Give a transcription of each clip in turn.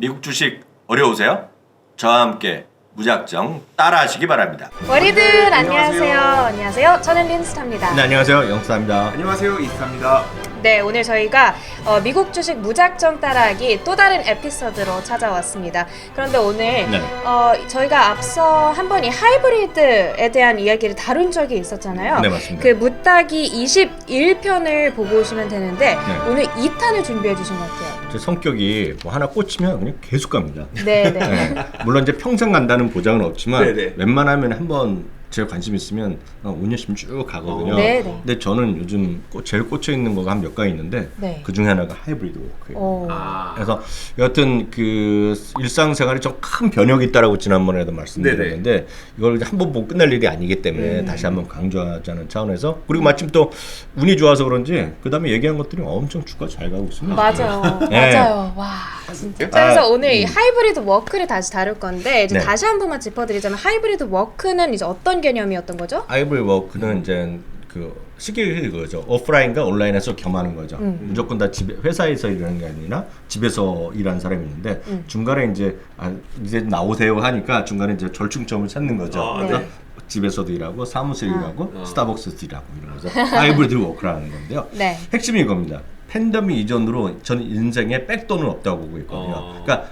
미국 주식 어려우세요? 저와 함께 무작정 따라하시기 바랍니다. 머리들 안녕하세요. 안녕하세요. 저는 린스타입니다. 네, 안녕하세요. 영수입니다. 안녕하세요 이스타입니다. 네, 오늘 저희가 어, 미국 주식 무작정 따라하기 또 다른 에피소드로 찾아왔습니다. 그런데 오늘 네. 어, 저희가 앞서 한 번 이 하이브리드에 대한 이야기를 다룬 적이 있었잖아요. 네, 맞습니다. 그 무따기 21편을 보고 오시면 되는데 네. 오늘 2탄을 준비해 주신 것 같아요. 제 성격이 뭐 하나 꽂히면 그냥 계속 갑니다. 네, 네. 네. 물론 이제 평생 간다는 보장은 없지만 네네. 웬만하면 한번 제가 관심 있으면 한 5년 씩 쭉 가거든요. 어. 네네. 근데 저는 요즘 꽂- 제일 꽂혀 있는 거가 한 몇 가지 있는데 네. 그 중에 하나가 하이브리드 워크예요. 어. 아, 그래서 여하튼 그 일상생활에 좀 큰 변혁이 있다라고 지난번에도 말씀드렸는데 이걸 한번 보고 끝날 일이 아니기 때문에 음. 다시 한번 강조하자는 차원에서 그리고 마침 또 운이 좋아서 그런지 그 다음에 얘기한 것들이 엄청 주가 잘 가고 있습니다. 맞아요. 네. 맞아요. 와, 진짜. 자, 그래서 아, 오늘 이 음. 하이브리드 워크를 다시 다룰 건데 이제 네. 다시 한 번만 짚어드리자면 하이브리드 워크는 이제 어떤 개념이었던 거죠? 하이브리드 워크는 이제 그 쉽게 그거죠. 오프라인과 온라인에서 겸하는 거죠. 음. 무조건 다 집에 회사에서 일하는 게 아니라 집에서 일하는 사람이 있는데 음. 중간에 이제 아, 이제 나오세요 하니까 중간에 이제 절충점을 찾는 거죠. 아, 그래서 네. 집에서도 일하고 사무실 아. 일하고 어. 스타벅스에서 일하고 이런 거죠. 하이브리드 워크라는 건데요. 네. 핵심이 이겁니다. 팬데믹 이전으로 저는 인생에 백돈은 없다고 보고 있거든요. 어. 그러니까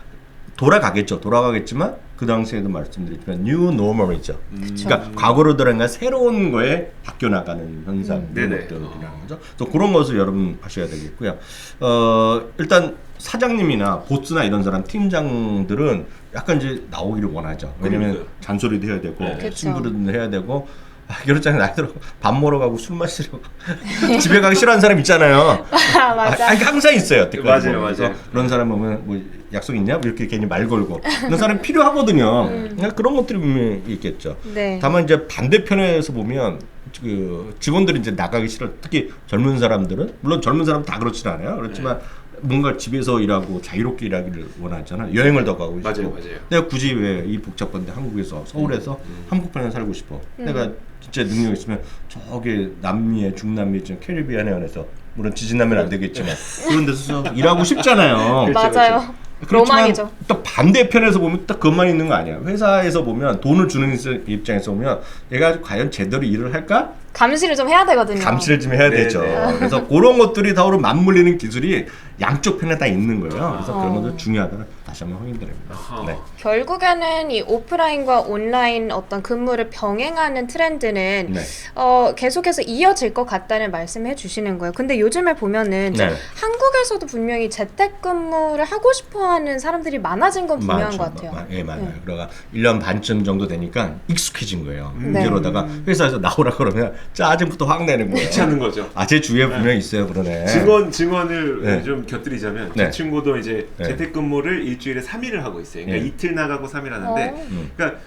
돌아가겠죠. 돌아가겠지만 그 당시에도 말씀드렸지만 뉴 노멀이죠. 그러니까 과거로 돌아가 새로운 거에 바뀌어 나가는 현상 음. 이런 네네. 것들이라는 거죠. 또 그런 것을 여러분 아셔야 되겠고요. 어, 일단 사장님이나 보스나 이런 사람 팀장들은 약간 이제 나오기를 원하죠. 왜냐면 그러니까요. 잔소리도 해야 되고 네. 친구들도 해야 되고 아, 그렇잖아요. 나이 들어 밥 먹으러 가고 술 마시러 집에 가기 싫어하는 사람 있잖아요. 아, 맞아. 아, 항상 있어요. 맞아요, 맞아요. 그런 사람 보면 뭐 약속 있냐? 뭐 이렇게 괜히 말 걸고 그런 사람 필요하거든요. 그러니까 그런 것들이 분명히 있겠죠. 네. 다만 이제 반대편에서 보면 그 직원들이 이제 나가기 싫어. 특히 젊은 사람들은 물론 젊은 사람 다 그렇진 않아요. 그렇지만 뭔가 집에서 일하고 자유롭게 일하기를 원하잖아요. 여행을 더 가고 싶고. 맞아요, 맞아요. 내가 굳이 왜 이 복잡한데 한국에서 서울에서 한국편에 살고 싶어. 내가 진짜 능력 있으면 저기 남미에 중남미 좀 캐리비안 해안에서 물론 지진 나면 안 되겠지만 그런 데서 일하고 싶잖아요. 맞아요. 그렇지만 로망이죠. 또 반대편에서 보면 딱 그것만 있는 거 아니야. 회사에서 보면 돈을 주는 입장에서 보면 얘가 과연 제대로 일을 할까? 감시를 좀 해야 되거든요. 감시를 좀 해야 네, 되죠. 네. 그래서 그런 것들이 서로 맞물리는 기술이 양쪽 편에 다 있는 거예요. 그래서 그런 어. 것도 중요하다는 다시 한번 확인드립니다. 아하. 네. 결국에는 이 오프라인과 온라인 어떤 근무를 병행하는 트렌드는 네. 어, 계속해서 이어질 것 같다는 말씀해 주시는 거예요. 근데 요즘에 보면은 네. 한국에서도 분명히 재택근무를 하고 싶어하는 사람들이 많아진 건 분명한 맞죠. 것 같아요. 마- 예, 맞아요. 네. 그러가 1년 반쯤 정도 되니까 익숙해진 거예요. 네. 그러다가 회사에서 나오라 그러면 짜증부터 확 내는 거예요. 귀찮은 거죠. 아, 제 주위에 분명히 있어요. 그러네. 증언 증언을 네. 좀 곁들이자면 네. 제 친구도 이제 네. 재택근무를 일주일에 3일을 하고 있어요. 그러니까 네. 이틀 나가고 3일 하는데 어. 음. 그러니까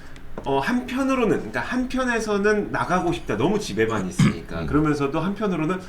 어, 한편으로는 그러니까 한편에서는 나가고 싶다. 너무 집에만 있으니까. 음. 그러면서도 한편으로는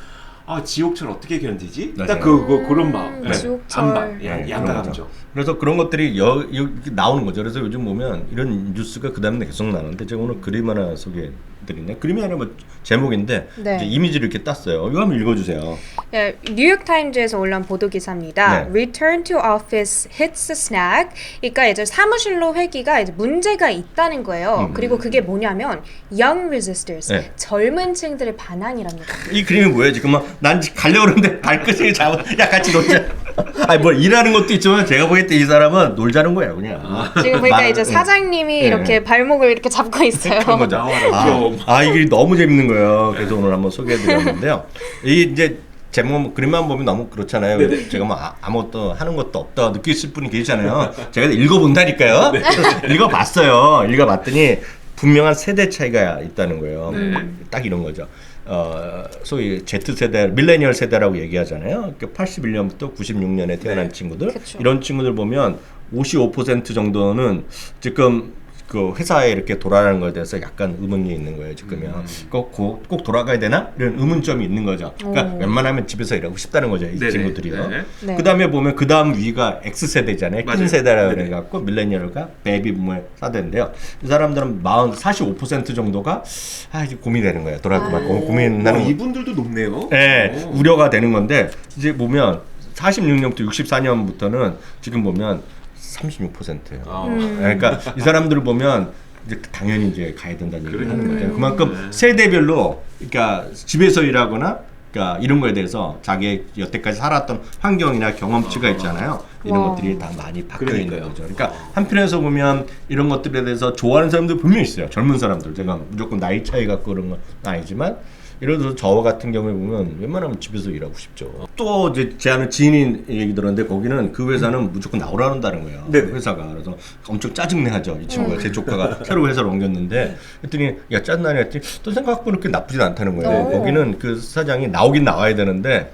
아 지옥철 어떻게 견디지? 맞아요. 딱 그, 그 그런 마음. 음, 네. 지옥철. 안방, 네, 그런 양가 거죠. 감정. 그래서 그런 것들이 여, 여 나오는 거죠. 그래서 요즘 보면 이런 뉴스가 그 다음에 계속 나는데 제가 오늘 그림 하나 소개 드리네. 그림이 아니라 뭐 제목인데 네. 이제 이미지를 이렇게 땄어요. 이거 한번 읽어주세요. 예, 뉴욕 타임즈에서 올라온 보도 기사입니다. 네. Return to office hits a snag. 그러니까 이제 사무실로 회귀가 이제 문제가 있다는 거예요. 음. 그리고 그게 뭐냐면 young resistors, 네. 젊은 층들의 반항이랍니다. 이 그림이 뭐예요? 지금 막난 가려고 그러는데 발끝을 잡아. 야 같이 놀자. 아니 뭘 일하는 것도 있지만 제가 보기에 이 사람은 놀자는 거예요, 그냥. 지금 보니까 말- 이제 예. 사장님이 네. 이렇게 발목을 이렇게 잡고 있어요. 그런 거죠. 나와라, 아, 귀여움. 아, 이게 너무 재밌는 거예요. 그래서 오늘 한번 소개해드렸는데요. 이 이제 제목 그림만 보면 너무 그렇잖아요. 네네. 제가 뭐 아, 아무것도 하는 것도 없다 느끼실 분이 계시잖아요. 제가 읽어본다니까요. 읽어봤어요. 읽어봤더니 분명한 세대 차이가 있다는 거예요. 네. 딱 이런 거죠. 어, 소위 Z 세대, 밀레니얼 세대라고 얘기하잖아요. 81년부터 96년에 태어난 네. 친구들 그쵸. 이런 친구들 보면 55% 정도는 지금 그 회사에 이렇게 돌아가는 것에 대해서 약간 의문이 있는 거예요 지금요. 음. 꼭, 꼭, 꼭 돌아가야 되나 이런 의문점이 있는 거죠. 그러니까 오. 웬만하면 집에서 일하고 싶다는 거죠 이 네네. 친구들이요. 네. 네. 그 다음에 보면 그 다음 위가 X 세대잖아요. 맞아요. 낀 세대라고 네네. 그래 갖고 밀레니얼과 베이비 부모의 사대인데요. 이 사람들은 40, 45% 정도가 아 이제 고민되는 거예요. 돌아가고 아. 말고 와, 고민하는 이분들도 높네요. 네, 오. 우려가 되는 건데 이제 보면 46년부터 64년부터는 지금 보면 36%예요. 어. 음. 그러니까 이 사람들을 보면 이제 당연히 이제 가야 된다는 얘기를 하는. 거죠. 그만큼 네. 세대별로 그러니까 집에서 일하거나 그러니까 이런 거에 대해서 자기 여태까지 살았던 환경이나 경험치가 있잖아요. 이런 와. 것들이 다 많이 바뀌어 있는 그러니까요. 거죠. 그러니까 한편에서 보면 이런 것들에 대해서 좋아하는 사람들 분명히 있어요. 젊은 사람들. 제가 무조건 나이 차이 갖고 그런 건 아니지만 예를 들어서 저와 같은 경우에 보면 웬만하면 집에서 일하고 싶죠. 또 이제 제 아는 지인이 얘기 들었는데 거기는 그 회사는 무조건 나오라는다는 거예요. 네네. 회사가 그래서 엄청 짜증내하죠 이 친구가 제 조카가 새로 회사로 옮겼는데 그랬더니 야 짜증나냐 했더니 또 생각보다 그렇게 나쁘진 않다는 거예요. 오. 거기는 그 사장이 나오긴 나와야 되는데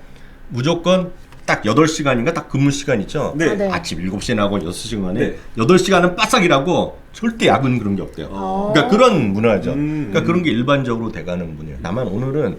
무조건 딱 8시간인가 딱 근무 시간 있죠. 네. 아, 네. 아침 7시에 나가고 6시간에 네. 8시간은 바싹이라고 절대 야근 그런 게 없대요. 어. 그러니까 그런 문화죠. 음. 그러니까 그런 게 일반적으로 돼가는 분이에요. 다만 오늘은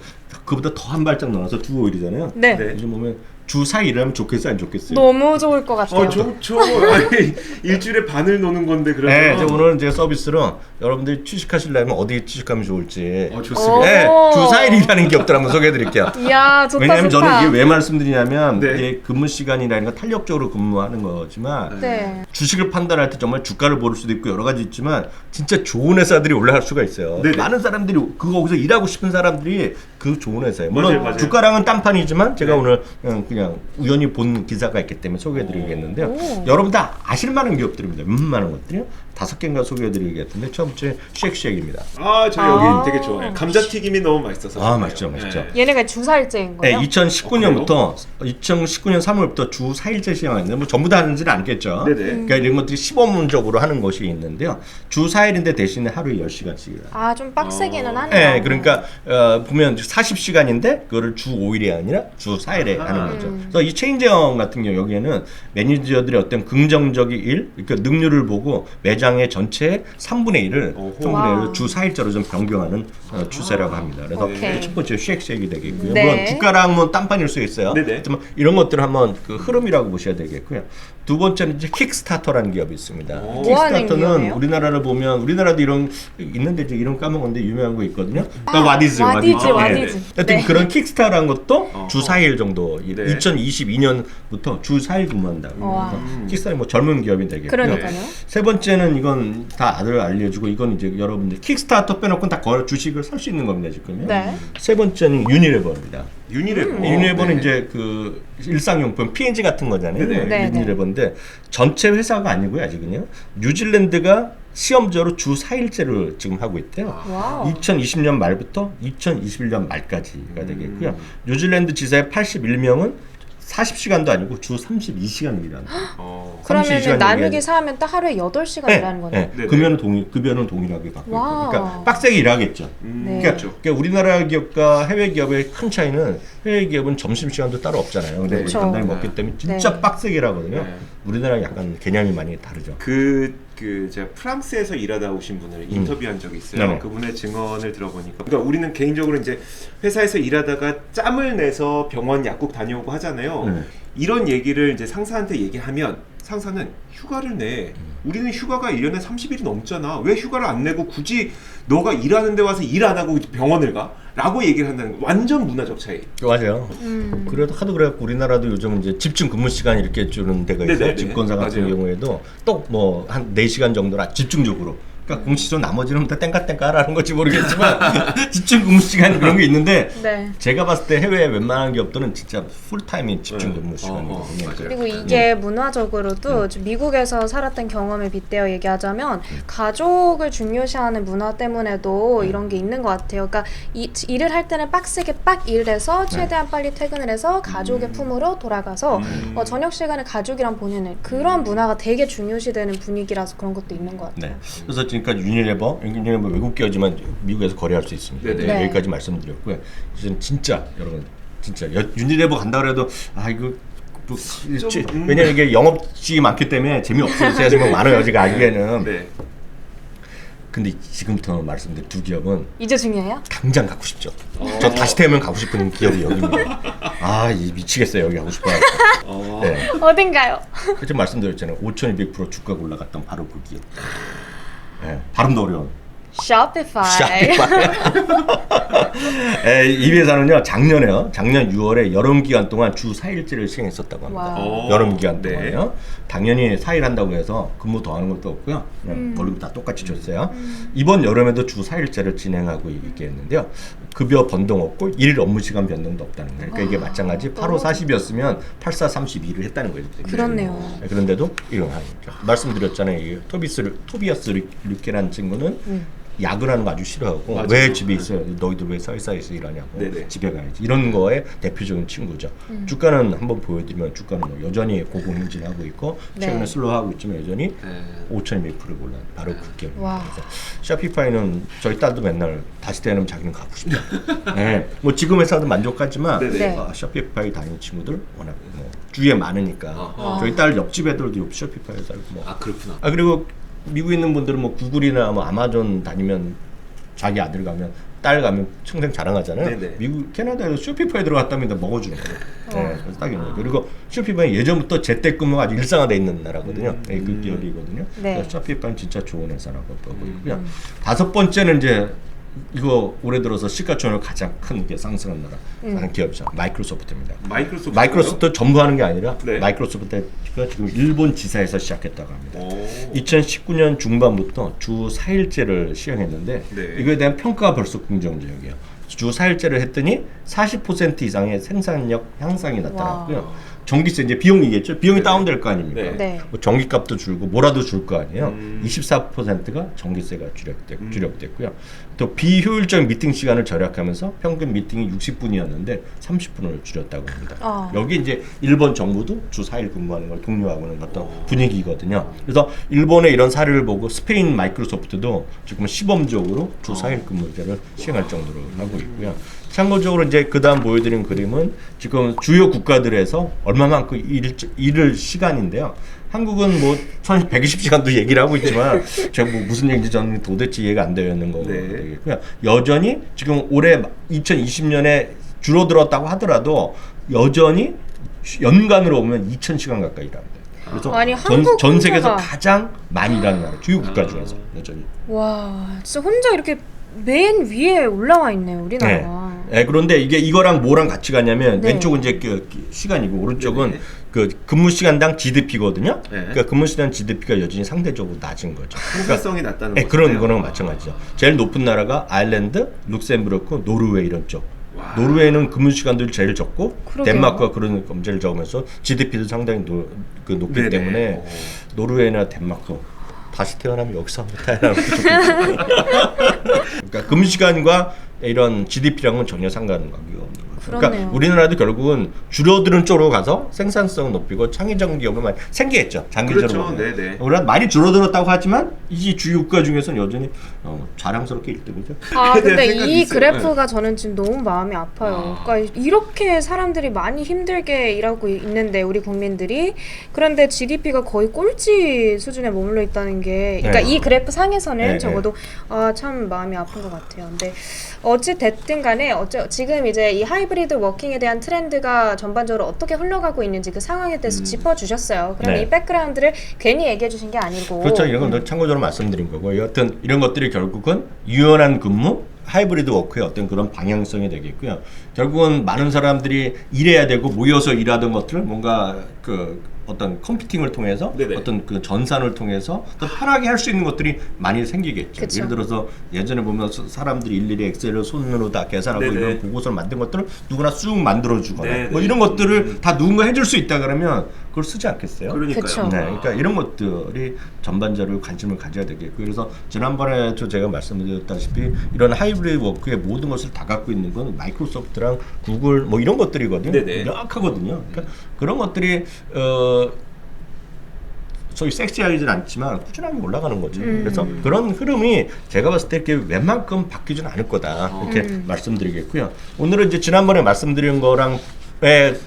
그보다 더 한 발짝 나가서 주 5일이잖아요. 네. 네. 요즘 보면 주 4일 일하면 좋겠어요, 안 좋겠어요? 너무 좋을 것 같아요. 어, 저, 저, 아니, 일주일에 반을 노는 건데, 그러면. 네, 이제 오늘은 이제 서비스로 여러분들이 취직하시려면 어디에 취직하면 좋을지. 어, 좋습니다. 네, 오. 주 4일 일하는 기업들 한번 소개해드릴게요. 이야 좋다 왜냐하면 좋다. 저는 이게 왜 말씀드리냐면 네. 이게 근무 시간이라는 건 탄력적으로 근무하는 거지만 네. 주식을 판단할 때 정말 주가를 볼 수도 있고 여러 가지 있지만 진짜 좋은 회사들이 올라갈 수가 있어요. 네네. 많은 사람들이 그 거기서 일하고 싶은 사람들이 그 좋은 회사예요. 물론 맞아요, 맞아요. 주가랑은 딴판이지만 제가 네. 오늘 그냥, 그냥 우연히 본 기사가 있기 때문에 소개해드리겠는데요. 오. 여러분 다 아실 만한 기업들입니다. 웬만한 것들이요. 다섯 개인가 소개해드리겠는데 첫 번째 쉑쉑입니다. 아, 저 아. 여기 되게 좋아요. 감자튀김이 너무 맛있어서. 아, 좋아요. 맛있죠, 맛있죠. 네. 얘네가 네, 거예요? 2019년부터 2019년 3월부터 주 4일제 시행하는데 뭐 전부 다 하는지는 않겠죠. 네네. 그러니까 이런 것들이 시범적으로 하는 것이 있는데요. 주 4일인데 대신에 하루에 10시간씩. 아 좀 빡세기는 어. 하네요. 네, 그러니까 어, 보면 40시간인데 그거를 주 5일이 아니라 주 4일에 아하. 하는 거죠. 음. 그래서 이 체인지형 같은 경우 여기에는 매니저들의 어떤 긍정적인 일, 그러니까 능률을 보고 매장 의 전체의 3분의 1을 오호. 3분의 와우. 1을 주 4일째로 좀 변경하는 어, 추세라고 합니다. 그래서 오케이. 첫 번째 쉑쉑이 되겠고요. 네. 물론 주가랑 뭐 딴판일 수 있어요. 네네. 하지만 이런 것들을 한번 그 흐름이라고 보셔야 되겠고요. 두 번째는 이제 킥스타터라는 기업이 있습니다. 오. 뭐 킥스타터는 기업이에요? 우리나라를 보면 우리나라도 이런 있는데 이제 이름 까먹었는데 유명한 거 있거든요. 그러니까 와디즈, 와디즈, 예. 와디즈. 하여튼 네. 그런 킥스타라는 것도 어. 주 4일 정도 네. 2022년부터 주 4일 근무한다고. 와. 그래서 킥스타는 뭐 젊은 기업이 되겠고요. 그러니까요. 세 번째는 이건 다 아들 알려주고 이건 이제 여러분들 킥스타터 빼놓고는 다 걸- 주식을 살 수 있는 겁니다 지금요. 네. 세 번째는 유니레버입니다. 유니레버. 음. 유니레버는 네. 이제 그 일상용품 P&G 같은 거잖아요. 네네. 네네. 유니레버인데 전체 회사가 아니고요 아직은요. 뉴질랜드가 시험적으로 주 4일제를 지금 하고 있대요. 와우. 2020년 말부터 2021년 말까지가 되겠고요. 음. 뉴질랜드 지사의 81명은 40시간도 아니고 주 32시간을 일한다. 어. 32시간 그러면은 나누기 얘기하지. 4하면 딱 하루에 8시간 일하는 거네요. 네. 급여는 동일, 급여는 동일하게 받고 있고. 와우. 그러니까 빡세게 일하겠죠. 음, 네. 그러니까. 그러니까 우리나라 기업과 해외 기업의 큰 차이는 해외 기업은 점심 시간도 따로 없잖아요. 근데 우리 그렇죠. 간단히 먹기 때문에 진짜 네. 빡세게 일하거든요. 네. 우리나라 약간 개념이 많이 다르죠. 그, 그, 제가 프랑스에서 일하다 오신 분을 인터뷰한 적이 있어요. 음. 네네. 그분의 증언을 들어보니까. 그러니까 우리는 개인적으로 이제 회사에서 일하다가 짬을 내서 병원 약국 다녀오고 하잖아요. 네. 이런 얘기를 이제 상사한테 얘기하면 상사는 휴가를 내. 우리는 휴가가 1년에 30일이 넘잖아. 왜 휴가를 안 내고 굳이 너가 일하는 데 와서 일 안 하고 병원을 가? 라고 얘기를 한다는 거. 완전 문화적 차이. 맞아요. 음. 그래도 하도 그래갖고 우리나라도 요즘 이제 집중 근무 시간 이렇게 주는 데가 있어요. 네네네. 집권사 같은 맞아요. 경우에도 또 뭐한 4시간 정도나 집중적으로. 그러니까 공시로 나머지는 다 땡까 땡까 하라는 건지 모르겠지만 집중 근무 시간 그런 게 있는데 네. 제가 봤을 때 해외 웬만한 기업들은 진짜 풀타임인 집중 근무 네. 시간이거든요. 어, 어. 그리고 이게 문화적으로도 좀 미국에서 살았던 경험에 빗대어 얘기하자면 가족을 중요시하는 문화 때문에도 이런 게 있는 것 같아요. 그러니까 이, 일을 할 때는 빡세게 빡 일을 해서 최대한 빨리 퇴근을 해서 가족의 품으로 돌아가서 음. 어, 저녁 시간에 가족이랑 보내는 그런 문화가 되게 중요시되는 분위기라서 그런 것도 있는 것 같아요. 네. 그래서 지금 까지 유니레버, 유니레버 외국 기업지만 미국에서 거래할 수 있습니다. 네네. 네. 여기까지 말씀드렸고요. 이제는 진짜 여러분 진짜 여- 유니레버 간다 그래도 아 이거 뭐, 지- 음. 왜냐면 이게 영업직이 많기 때문에 재미없어요. 제가 지금 많아요. 제가 알기에는. 네. 근데 지금부터 말씀드린 두 기업은 이제 중요해요? 당장 가고 싶죠. 어. 저 다시 태우면 가고 싶은 기업이 여기입니다. 아, 이 미치겠어요. 여기 가고 싶어요. 어. 네. 어딘가요? 지금 말씀드렸잖아요. 5,200% 주가가 올라갔던 바로 그 기업. 네, 발음도 어려운. Shopify. 에, 이 회사는요 작년에요 작년 6월에 여름 기간 동안 주 4일제를 시행했었다고 합니다. 와우. 어, 여름 기간 네. 동안요. 당연히 4일 한다고 해서 근무 더 하는 것도 없고요. 그냥 월급 다 똑같이 줬어요. 이번 여름에도 주 4일제를 진행하고 있게 했는데요. 급여 변동 없고 일 업무 시간 변동도 없다는 거예요. 그러니까 이게 마찬가지 8호 40이었으면 84 32를 했다는 거예요. 그렇네요. 네, 그런데도 이런 하죠. 말씀드렸잖아요. 이 토비스 토비아스 르- 르케라는 친구는 야근하는 거 아주 싫어하고 맞아요. 왜 집에 있어요? 너희들 왜 서울사에서 일하냐고 네네. 집에 가야지 이런 거에 대표적인 친구죠. 음. 주가는 한번 보여드리면 주가는 뭐 여전히 고공행진하고 있고 네. 최근에 슬로우하고 있지만 여전히 네. 5,200% 올라 바로 그 기업. 와. 그래서 샤피파이는 저희 딸도 맨날 다시 되면 자기는 가고 싶다. 네. 뭐 지금 회사도 만족하지만 네네. 네. 어, 샤피파이 다니는 친구들 워낙 뭐 주위에 많으니까 아하. 저희 딸 옆집 애들도 샤피파이 살고 뭐. 아 그렇구나. 아 그리고 미국에 있는 분들은 뭐 구글이나 뭐 아마존 다니면 자기 아들 가면 딸 가면 평생 자랑하잖아요. 네네. 미국 캐나다에서 쇼피파이 들어갔다면 먹어주는 거예요. 네, 그래서 딱 있는 거예요. 그리고 쇼피파이 예전부터 재택근무가 아주 일상화돼 있는 나라거든요. 네, 그 기업이거든요. 네. 그래서 쇼피파이는 진짜 좋은 회사라고 보고 있고요. 다섯 번째는 이제 이거 올해 들어서 시가총액 가장 큰 게 상승한 나라, 음. 기업이죠. 마이크로소프트입니다. 마이크로소프트. 마이크로소프트 전부 하는 게 아니라 네. 마이크로소프트가 지금 일본 지사에서 시작했다고 합니다. 오. 2019년 중반부터 주 4일제를 시행했는데 네. 이거에 대한 평가가 벌써 긍정적이에요. 주 4일제를 했더니 40% 이상의 생산력 향상이 나타났고요. 전기세 이제 비용이겠죠. 비용이 네. 다운될 거 아닙니까? 네. 네. 뭐 전기값도 줄고 뭐라도 줄 거 아니에요. 음. 24%가 전기세가 줄였됐, 음. 줄였됐고요. 또 비효율적 미팅 시간을 절약하면서 평균 미팅이 60분이었는데 30분을 줄였다고 합니다. 아. 여기 이제 일본 정부도 주 4일 근무하는 걸 독려하고는 어떤 오. 분위기거든요. 그래서 일본의 이런 사례를 보고 스페인 마이크로소프트도 지금 시범적으로 주 4일 근무제를 시행할 정도로 하고 있고요. 참고적으로 이제 그 다음 보여드린 그림은 지금 주요 국가들에서 얼마만큼 일, 일을 시간인데요. 한국은 뭐 120시간도 얘기를 하고 있지만 제가 뭐 무슨 얘기인지 저는 도대체 이해가 안 되는 거고 네. 되겠고요. 여전히 지금 올해 2020년에 줄어들었다고 하더라도 여전히 연간으로 보면 2,000시간 가까이 일합니다. 그래서 아니, 전, 전 세계에서 혼자가- 가장 많이 일하는 나라, 주요 국가 중에서 여전히. 와, 진짜 혼자 이렇게 맨 위에 올라와 있네요, 우리나라가. 네, 그런데 이게 이거랑 뭐랑 같이 가냐면 네. 왼쪽은 이제 그그 시간이고 오른쪽은 네네. 그 근무 시간당 GDP거든요. 네. 그러니까 근무 시간 GDP가 여전히 상대적으로 낮은 거죠. 그러니까 생산성이 낮다는 네, 거죠. 그런 거랑 마찬가지죠. 제일 높은 나라가 아일랜드, 룩셈부르크, 노르웨이 이런 쪽. 와. 노르웨이는 근무 시간들이 제일 적고 그러게요. 덴마크가 그런 검제를 적으면서 GDP도 상당히 노, 그 높기 네네. 때문에 오. 노르웨이나 덴마크 다시 태어나면 여기서 한번 태어나면. 그러니까 근무 시간과 이런 GDP랑은 전혀 상관관계가 없는 거죠. 그러니까. 우리나라도 결국은 줄어드는 쪽으로 가서 생산성을 높이고 창의적 기업을 많이 생기겠죠. 장기적으로. 그렇죠. 보면. 네네. 우리가 많이 줄어들었다고 하지만 이 주요 국가 중에서는 여전히 어, 자랑스럽게 1등이죠. 아 대한 근데 이 있어요. 그래프가 저는 지금 너무 마음이 아파요. 아. 그러니까 이렇게 사람들이 많이 힘들게 일하고 있는데 우리 국민들이 그런데 GDP가 거의 꼴찌 수준에 머물러 있다는 게, 그러니까 네. 이 그래프 상에서는 네, 네. 적어도 아 참 마음이 아픈 것 같아요. 근데 어찌 됐든 간에 어째 지금 이제 이 하이브리 드 워킹에 대한 트렌드가 전반적으로 어떻게 흘러가고 있는지 그 상황에 대해서 짚어주셨어요. 그럼 네. 이 백그라운드를 괜히 얘기해 주신 게 아니고 그렇죠. 이런 건 참고적으로 말씀드린 거고 여하튼 이런 것들이 결국은 유연한 근무 하이브리드 워크의 어떤 그런 방향성이 되겠고요. 결국은 많은 사람들이 일해야 되고 모여서 일하던 것들을 뭔가 그 어떤 컴퓨팅을 통해서 네네. 어떤 그 전산을 통해서 더 편하게 할 수 있는 것들이 많이 생기겠죠. 그쵸. 예를 들어서 예전에 보면 서- 사람들이 일일이 엑셀을 손으로 다 계산하고 네네. 이런 보고서를 만든 것들을 누구나 쑥 만들어 주거나 네네. 뭐 이런 것들을 다 누군가 해줄 수 있다 그러면 그걸 쓰지 않겠어요? 그러니까요. 그쵸. 네, 그러니까 이런 것들이 전반적으로 관심을 가져야 되겠고 그래서 지난번에도 제가 말씀드렸다시피 이런 하이브리드 워크의 모든 것을 다 갖고 있는 건 마이크로소프트랑 구글 뭐 이런 것들이거든요. 네네. 명확하거든요. 그러니까 그런 것들이 어 소위 섹시하지는 않지만 꾸준하게 올라가는 거죠. 음. 그래서 그런 흐름이 제가 봤을 때 이렇게 웬만큼 바뀌지는 않을 거다 이렇게 음. 말씀드리겠고요. 오늘은 이제 지난번에 말씀드린 거랑 에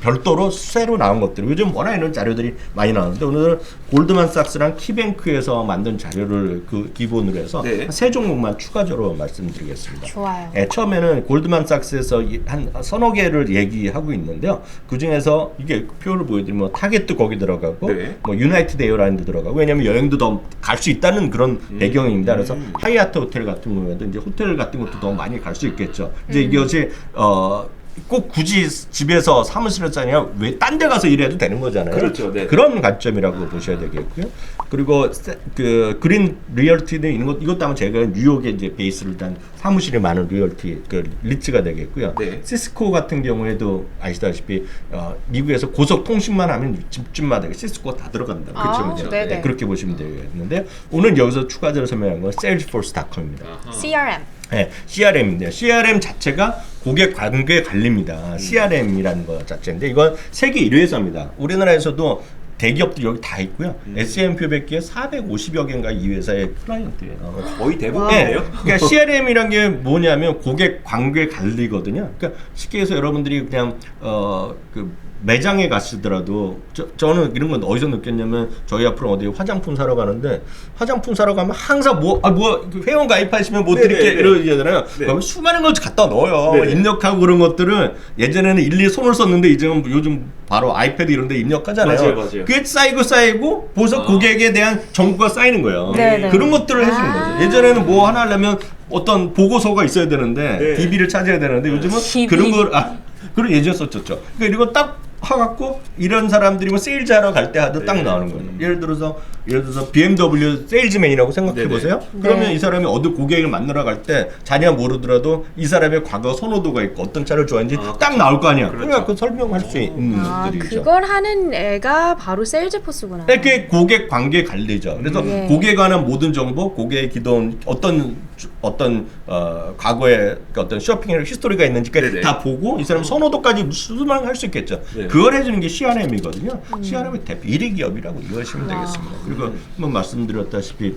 별도로 새로 나온 것들 요즘 워낙 이런 자료들이 많이 나오는데 오늘 골드만삭스랑 키뱅크에서 만든 자료를 그 기본으로 해서 네. 세 종목만 추가적으로 말씀드리겠습니다. 좋아요. 예, 처음에는 골드만삭스에서 이- 한 서너 개를 얘기하고 있는데요. 그 중에서 이게 표를 보여드리면 뭐 타겟도 거기 들어가고, 네. 뭐 유나이티드 에어라인도 들어가고, 왜냐면 여행도 더 갈 수 있다는 그런 음. 배경입니다. 그래서 하이아트 호텔 같은 경우에도 이제 호텔 같은 것도 더 많이 갈 수 있겠죠. 이제 이것이 어. 꼭 굳이 집에서 사무실에서 아니라 왜딴 데 가서 일해도 되는 거잖아요. 그렇죠, 네. 그런 관점이라고 보셔야 되겠고요. 그리고 세- 그 그린 리얼티는 이런 것 이것도 아마 제가 뉴욕에 이제 베이스를 단 사무실이 많은 리얼티 그 리츠가 되겠고요. 네. 시스코 같은 경우에도 아시다시피 어, 미국에서 고속 통신만 하면 집집마다 시스코 다 들어간다. 아, 그렇죠, 그렇죠. 네네. 네, 그렇게 보시면 되겠는데 오늘 여기서 추가적으로 설명한 건 Salesforce.com입니다. CRM. 네, CRM인데요. CRM 자체가 고객 관계 관리입니다. CRM이라는 거 자체인데 이건 세계 1위회사입니다. 우리나라에서도 대기업들 여기 다 있고요. S&P 500기에 450여 개인가 이 회사의 클라이언트예요. 거의 네, 대부분이에요. 그러니까 CRM이란 게 뭐냐면 고객 관계 관리거든요. 그러니까 쉽게 해서 여러분들이 그냥 어그 매장에 가시더라도 저, 저는 이런 건 어디서 느꼈냐면 저희 앞으로 어디 화장품 사러 가는데 화장품 사러 가면 항상 뭐 아 뭐 회원 가입하시면 뭐 드릴게 네. 이러잖아요. 네. 그러면 수많은 걸 갖다 넣어요. 네네. 입력하고 그런 것들은 예전에는 일일이 손을 썼는데 이제는 요즘 바로 아이패드 이런 데 입력하잖아요. 맞아요, 맞아요. 그게 쌓이고 쌓이고 벌써 아. 고객에 대한 정보가 쌓이는 거예요. 네네. 그런 것들을 해주는 아. 거죠. 예전에는 뭐 하나 하려면 어떤 보고서가 있어야 되는데 네. DB를 찾아야 되는데 요즘은 DB. 그런 걸 아, 그런 예전 썼었죠. 그러니까 이거 딱 하갖고 이런 사람들이 뭐 세일즈 하러 갈 때 하도 딱 네. 나오는 거예요. 예를 들어서 예를 들어서 BMW 세일즈맨이라고 생각해. 보세요. 그러면 네. 이 사람이 어디 고객을 만나러 갈 때 자기가 모르더라도 이 사람의 과거 선호도가 있고 어떤 차를 좋아하는지 아, 딱 나올 거 아니야. 그렇죠. 그러니까 그 설명할 수 있는 아, 것들이죠. 그걸 하는 애가 바로 세일즈포스구나. 네, 그게 고객 관계 관리죠. 그래서 예. 고객에 관한 모든 정보, 고객의 기존 어떤 주- 어떤 어, 과거에 그 어떤 쇼핑 히스토리가 있는지 네네. 다 보고 이 사람 선호도까지 수만 할수 있겠죠. 네. 그걸 해주는 게 CRM이거든요. CRM이 대표 1위 기업이라고 이해하시면 와. 되겠습니다. 그리고 한번 말씀드렸다시피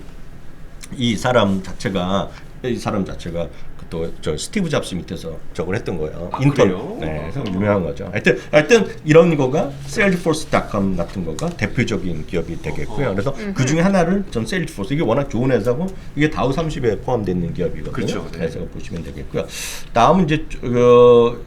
이 사람 자체가 이 사람 자체가 또 저 스티브 잡스 밑에서 저걸 했던 거예요. 아, 인턴. 그래요? 네, 그래서 유명한 거죠. 하여튼 하여튼 이런 거가 Salesforce.com 같은 거가 대표적인 기업이 되겠고요. 그래서 그 중에 하나를 전 Salesforce 이게 워낙 좋은 회사고 이게 다우 30에 포함되어 있는 기업이거든요. 그렇죠, 네. 그래서 보시면 되겠고요. 다음은 이제 그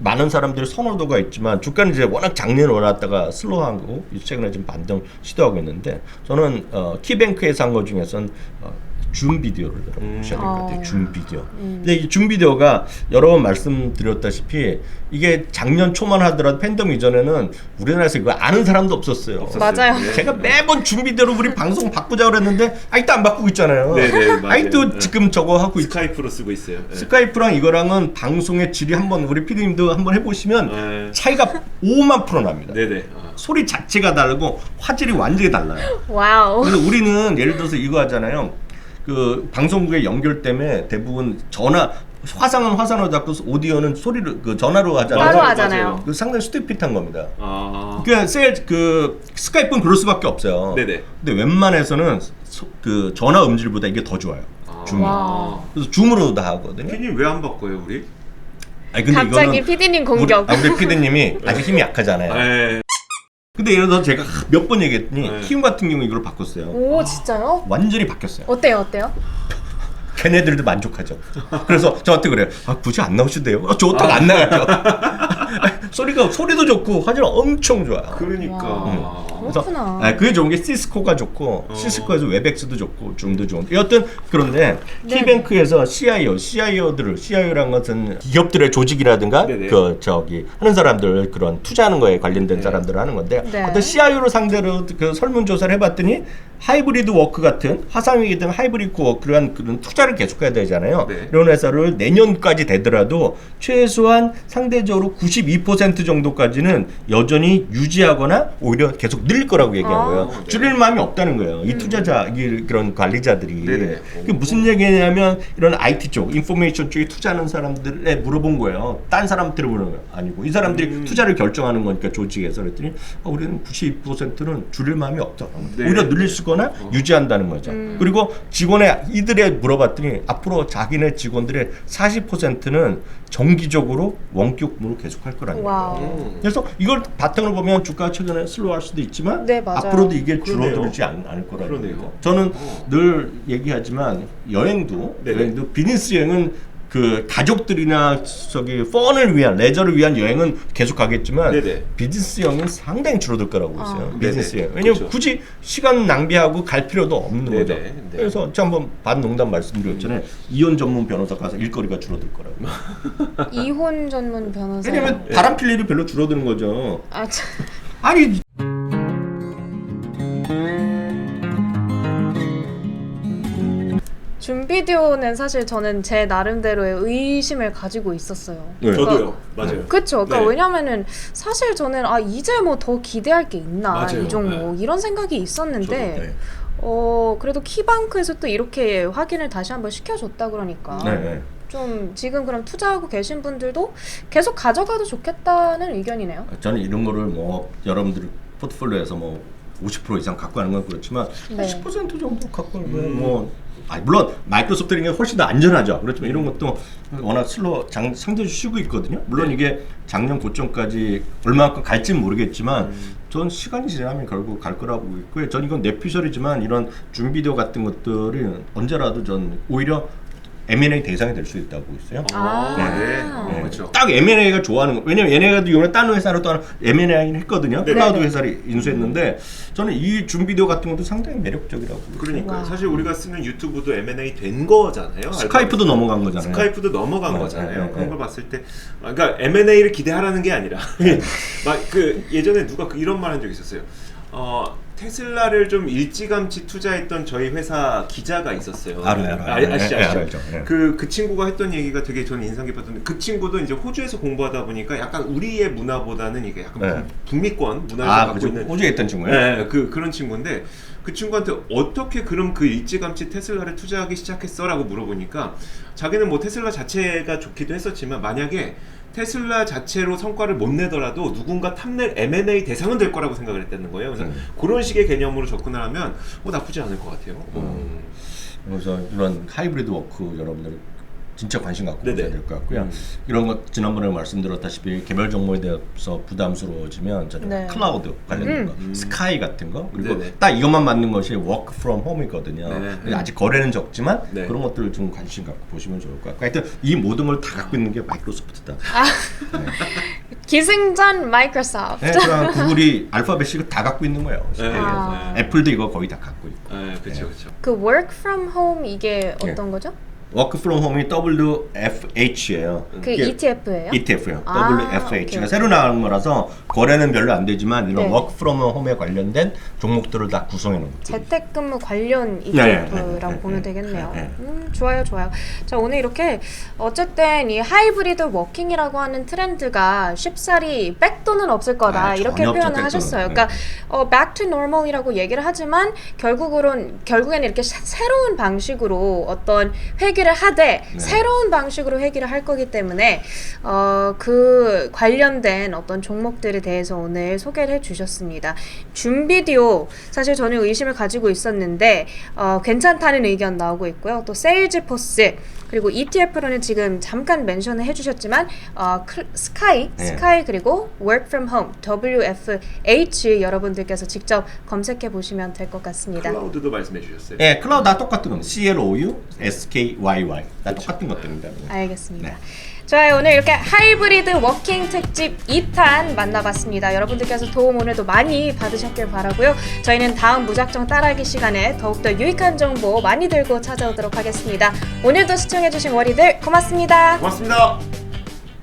많은 사람들이 선호도가 있지만 주가는 이제 워낙 작년에 올랐다가 슬로우한 거고 최근에 좀 반등 시도하고 있는데 저는 어, 키뱅크에서 한 거 중에선 어, 줌 비디오를 여러보셔야 될 것 같아요. 어. 줌 비디오. 근데 이 줌 비디오가 여러 번 말씀드렸다시피 이게 작년 초만 하더라도 팬덤 이전에는 우리나라에서 이거 아는 사람도 없었어요. 없었어요. 맞아요. 네. 제가 매번 줌 비디오로 우리 방송 바꾸자 그랬는데 아직도 안 바꾸고 있잖아요. 네 네, 맞아요. 아직도 네. 지금 저거 하고 있 스카이프로 쓰고 있어요. 네. 스카이프랑 이거랑은 방송의 질이 한번 우리 PD님도 한번 해보시면 네. 차이가 5만 프로 납니다. 네네. 아. 소리 자체가 다르고 화질이 완전히 달라요. 와우. 그래서 우리는 예를 들어서 이거 하잖아요. 그 방송국의 연결 때문에 대부분 전화 화상은 화상으로 잡고 오디오는 소리를 그 전화로 하잖아요. 따로 하잖아요. 그 상당히 스티핏한 겁니다. 아. 그냥 셀, 그 스카이프는 그럴 수밖에 없어요. 네네. 근데 웬만해서는 소- 그 전화 음질보다 이게 더 좋아요. 아. 줌이. 와. 그래서 줌으로 다 하거든요. 피님 왜 안 바꿔요 우리? 아니, 근데 갑자기 이거는 피디님 우리, 공격. 아, 우리 피디님이 아직 힘이 약하잖아요. 네. 근데 예를 들어 제가 몇 번 얘기했더니 네. 키움 같은 경우 이걸 바꿨어요. 오 진짜요? 완전히 바뀌었어요. 어때요? 어때요? 걔네들도 만족하죠. 그래서 저한테 그래요. 아 굳이 안 나오셔도 돼요. 좋다가 안 나가죠. 소리가 소리도 좋고 화질 엄청 좋아요. 그러니까. 와. 그래서 그렇구나. 아, 그게 좋은 게 시스코가 좋고 어. 시스코에서 웨벡스도 좋고 줌도 좋은데 여튼 그런데 네. 키뱅크에서 CIO, CIO들을 CIO란 것은 기업들의 조직이라든가 네네. 그 저기 하는 사람들 그런 투자하는 거에 관련된 네. 사람들 을 하는 건데 네. 어떤 CIO를 상대로 그 설문 조사를 해봤더니 하이브리드 워크 같은 화상회의든 하이브리드 워크란 그런 투자를 계속해야 되잖아요. 네. 이런 회사를 내년까지 되더라도 최소한 상대적으로 92% 정도까지는 여전히 유지하거나 오히려 계속 늘 거라고 얘기한 아. 거예요. 네. 줄일 마음이 없다는 거예요. 이 투자자, 이 그런 관리자들이. 네네. 그게 무슨 얘기냐면 이런 IT 쪽, 인포메이션 쪽에 투자하는 사람들에 물어본 거예요. 딴 사람들을 물어본 거 아니고 이 사람들이 음. 투자를 결정하는 거니까 조직에서 그랬더니 아, 우리는 92%는 줄일 마음이 없다. 네. 오히려 늘릴 수가 주거나 유지한다는 거죠. 그리고 직원의 이들에 물어봤더니 앞으로 자기네 직원들의 40%는 정기적으로 원격근무를 계속할 거라는 거예요. 와우. 음. 그래서 이걸 바탕으로 보면 주가가 최근에 슬로우할 수도 있지만 네, 맞아요. 앞으로도 이게 그러네요. 줄어들지 않, 않을 거라는 그러네요. 거죠. 저는 어. 늘 얘기하지만 여행도 네네. 여행도 비즈니스 여행은 그 가족들이나 저기 펀을 위한 레저를 위한 여행은 계속 가겠지만 네네. 비즈니스 여행은 상당히 줄어들 거라고 있어요. 아. 비즈니스 네네. 여행. 왜냐면 그렇죠. 굳이 시간 낭비하고 갈 필요도 없는 네네. 거죠. 네. 그래서 제가 한번 반 농담 말씀드렸잖아요. 이혼 전문 변호사 가서 일거리가 줄어들 거라고. 이혼 전문 변호사. 왜냐면 바람 필 일이 별로 줄어드는 거죠. 아, 참. 아니 준비디오는 사실 저는 제 나름대로의 의심을 가지고 있었어요. 네. 저도요. 맞아요. 그쵸. 그러니까 네. 왜냐면은 사실 저는 아 이제 뭐 더 기대할 게 있나 맞아요. 이 종목 네. 이런 생각이 있었는데 네. 어 그래도 키방크에서 또 이렇게 확인을 다시 한번 시켜줬다 그러니까 네, 네. 좀 지금 그럼 투자하고 계신 분들도 계속 가져가도 좋겠다는 의견이네요. 저는 이런 거를 뭐 여러분들 포트폴리오에서 뭐 50% 이상 갖고 가는 건 그렇지만 네. 한10% 정도 갖고 가면 음. 뭐 아니 물론 마이크로소프트는 게 훨씬 더 안전하죠. 그렇지만 이런 것도 워낙 슬로 장, 상대적으로 쉬고 있거든요. 물론 네. 이게 작년 고점까지 얼마만큼 갈지는 모르겠지만 음. 전 시간이 지나면 결국 갈 거라고 보고 있고요. 전 이건 내피셜이지만 이런 준비디오 같은 것들이 언제라도 전 오히려 M&A 대상이 될 수 있다고 보고 있어요. 아. 네. 어, 네. 그렇죠. 딱 M&A가 좋아하는 거. 왜냐면 얘네가 이번에 다른 회사로 또 하나 M&A긴 했거든요. 네. 클라우드 네. 회사를 인수했는데 저는 이 준비디오 같은 것도 상당히 매력적이라고. 보고 있어요. 그러니까 와. 사실 우리가 쓰는 유튜브도 M&A 된 거잖아요. 스카이프도 넘어간 거잖아요. 스카이프도 넘어간 네, 거잖아요. 네, 네, 그런 네. 걸 봤을 때, 아, 그러니까 M&A를 기대하라는 게 아니라, 막 그 예전에 누가 그 이런 말 한 적 있었어요. 어, 테슬라를 좀 일찌감치 투자했던 저희 회사 기자가 있었어요. 알아요, 알아요. 아, 아시죠, 네, 네, 아시죠? 알죠. 네. 그, 그 친구가 했던 얘기가 되게 저는 인상 깊었던데, 그 친구도 이제 호주에서 공부하다 보니까 약간 우리의 문화보다는 이게 약간 네. 북미권 문화를 아, 갖고 그죠. 있는 호주에 있던 친구예요. 네, 그 그런 친구인데 그 친구한테 어떻게 그럼 그 일찌감치 테슬라를 투자하기 시작했어라고 물어보니까 자기는 뭐 테슬라 자체가 좋기도 했었지만 만약에 테슬라 자체로 성과를 못 내더라도 누군가 탐낼 M&A 대상은 될 거라고 생각을 했다는 거예요. 그래서 음. 그런 식의 개념으로 접근을 하면 어, 나쁘지 않을 것 같아요. 음. 그래서 이런 하이브리드 워크 여러분들 진짜 관심 갖고 네네. 보셔야 될 것 같고요. 음. 이런 것 지난번에 말씀드렸다시피 개별 정보에 대해서 부담스러워지면 저는 네. 클라우드 관련된 음. 거, 음. 스카이 같은 거 그리고 네네. 딱 이것만 맞는 것이 워크 프롬 홈이거든요. 네. 근데 아직 거래는 적지만 네. 그런 것들을 좀 관심 갖고 보시면 좋을 것 같고 하여튼 이 모든 걸 다 갖고 있는 게 마이크로소프트다. 기승전 마이크로소프트. 네, 그럼 구글이 알파벳 이거 다 갖고 있는 거예요. 네. 아. 애플도 이거 거의 다 갖고 있고. 네, 그렇죠, 그렇죠. 그 work from home 이게 네. 어떤 거죠? 워크 프롬 홈이 WFH예요. 그 ETF예요? ETF요. 아, WFH가 오케이, 오케이. 새로 나온 거라서 거래는 별로 안 되지만 이런 네. 워크 프롬 홈에 관련된 종목들을 다 구성해 놓은 거죠. 재택근무 관련 네, ETF라고 네, 네, 보면 네, 되겠네요. 네, 네. 음, 좋아요, 좋아요. 자, 오늘 이렇게 어쨌든 이 하이브리드 워킹이라고 하는 트렌드가 쉽사리 백도는 없을 거다 아, 이렇게 전혀 없죠, 표현을 백도는. 하셨어요. 네. 그러니까 어, back to normal이라고 얘기를 하지만 결국으론 결국에는 이렇게 새- 새로운 방식으로 어떤 회 귀를 하되 네. 새로운 방식으로 회귀를 할 거기 때문에 어, 그 관련된 어떤 종목들에 대해서 오늘 소개를 해주셨습니다. 준비디오 사실 저는 의심을 가지고 있었는데 어, 괜찮다는 의견 나오고 있고요. 또 세일즈포스 그리고 ETF로는 지금 잠깐 멘션을 해주셨지만 어, 클- 스카이, 네. 스카이 그리고 Work From Home WFH 여러분들께서 직접 검색해 보시면 될 것 같습니다. 클라우드도 말씀해 주셨어요. 예, 클라우드 다 똑같은 겁니다. SKYY 다 똑같은 것들입니다. 알겠습니다. 네. 좋아요. 오늘 이렇게 하이브리드 워킹 특집 2탄 만나봤습니다. 여러분들께서 도움 오늘도 많이 받으셨길 바라고요. 저희는 다음 무작정 따라하기 시간에 더욱더 유익한 정보 많이 들고 찾아오도록 하겠습니다. 오늘도 시청해주신 워리들 고맙습니다. 고맙습니다.